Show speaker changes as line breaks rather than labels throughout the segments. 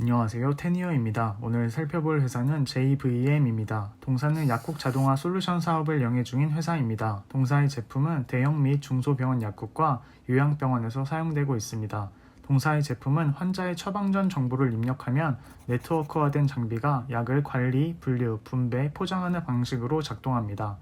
안녕하세요. 테니어입니다. 오늘 살펴볼 회사는 JVM입니다. 동사는 약국 자동화 솔루션 사업을 영위 중인 회사입니다. 동사의 제품은 대형 및 중소병원 약국과 요양병원에서 사용되고 있습니다. 동사의 제품은 환자의 처방 전 정보를 입력하면 네트워크화된 장비가 약을 관리, 분류, 분배, 포장하는 방식으로 작동합니다.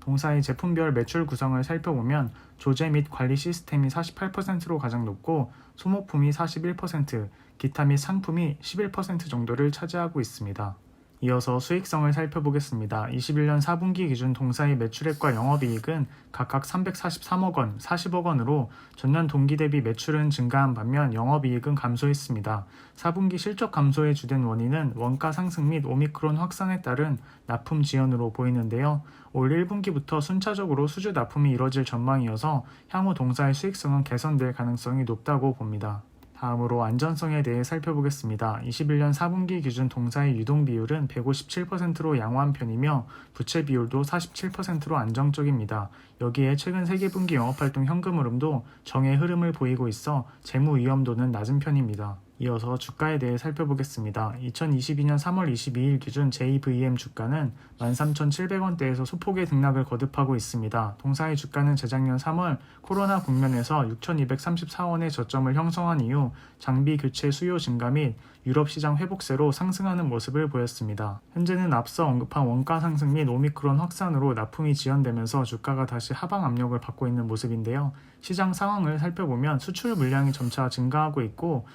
동사의 제품별 매출 구성을 살펴보면 조제 및 관리 시스템이 48%로 가장 높고 소모품이 41%, 기타 및 상품이 11% 정도를 차지하고 있습니다. 이어서 수익성을 살펴보겠습니다. 21년 4분기 기준 동사의 매출액과 영업이익은 각각 343억 원, 40억 원으로 전년 동기 대비 매출은 증가한 반면 영업이익은 감소했습니다. 4분기 실적 감소의 주된 원인은 원가 상승 및 오미크론 확산에 따른 납품 지연으로 보이는데요. 올 1분기부터 순차적으로 수주 납품이 이뤄질 전망이어서 향후 동사의 수익성은 개선될 가능성이 높다고 봅니다. 다음으로 안전성에 대해 살펴보겠습니다. 21년 4분기 기준 동사의 유동 비율은 157%로 양호한 편이며 부채 비율도 47%로 안정적입니다. 여기에 최근 세계분기 영업활동 현금 흐름도 정의 흐름을 보이고 있어 재무 위험도는 낮은 편입니다. 이어서 주가에 대해 살펴보겠습니다. 2022년 3월 22일 기준 JVM 주가는 13,700원대에서 소폭의 등락을 거듭하고 있습니다. 동사의 주가는 재작년 3월 코로나 국면에서 6,234원의 저점을 형성한 이후 장비 교체 수요 증가 및 유럽 시장 회복세로 상승하는 모습을 보였습니다. 현재는 앞서 언급한 원가 상승 및 오미크론 확산으로 납품이 지연되면서 주가가 다시 하방 압력을 받고 있는 모습인데요. 시장 상황을 살펴보면 수출 물량이 점차 증가하고 있고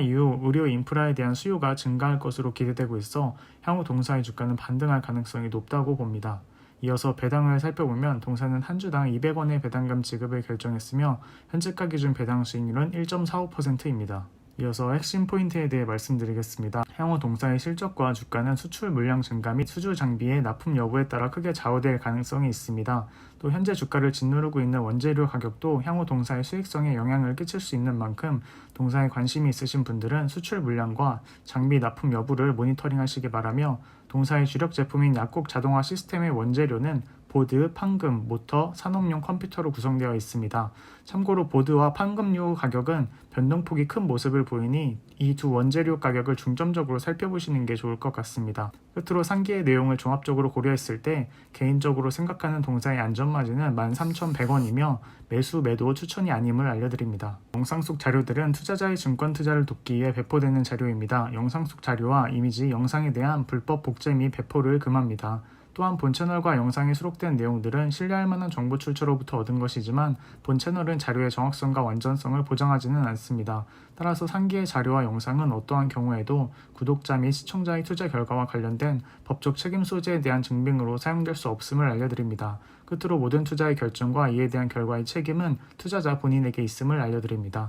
이후 의료 인프라에 대한 수요가 증가할 것으로 기대되고 있어 향후 동사의 주가는 반등할 가능성이 높다고 봅니다. 이어서 배당을 살펴보면 동사는 한 주당 200원의 배당금 지급을 결정했으며 현재가 기준 배당 수익률은 1.45%입니다. 이어서 핵심 포인트에 대해 말씀드리겠습니다. 향후 동사의 실적과 주가는 수출 물량 증가 및 수주 장비의 납품 여부에 따라 크게 좌우될 가능성이 있습니다. 또 현재 주가를 짓누르고 있는 원재료 가격도 향후 동사의 수익성에 영향을 끼칠 수 있는 만큼 동사에 관심이 있으신 분들은 수출 물량과 장비 납품 여부를 모니터링 하시기 바라며 동사의 주력 제품인 약국 자동화 시스템의 원재료는 보드, 판금, 모터, 산업용 컴퓨터로 구성되어 있습니다. 참고로 보드와 판금류 가격은 변동폭이 큰 모습을 보이니 이 두 원재료 가격을 중점적으로 살펴보시는 게 좋을 것 같습니다. 끝으로 상기의 내용을 종합적으로 고려했을 때 개인적으로 생각하는 동사의 안전마진은 13,100원이며 매수, 매도 추천이 아님을 알려드립니다. 영상 속 자료들은 투자자의 증권 투자를 돕기 위해 배포되는 자료입니다. 영상 속 자료와 이미지, 영상에 대한 불법 복제 및 배포를 금합니다. 또한 본 채널과 영상에 수록된 내용들은 신뢰할 만한 정보 출처로부터 얻은 것이지만 본 채널은 자료의 정확성과 완전성을 보장하지는 않습니다. 따라서 상기의 자료와 영상은 어떠한 경우에도 구독자 및 시청자의 투자 결과와 관련된 법적 책임 소재에 대한 증빙으로 사용될 수 없음을 알려드립니다. 끝으로 모든 투자의 결정과 이에 대한 결과의 책임은 투자자 본인에게 있음을 알려드립니다.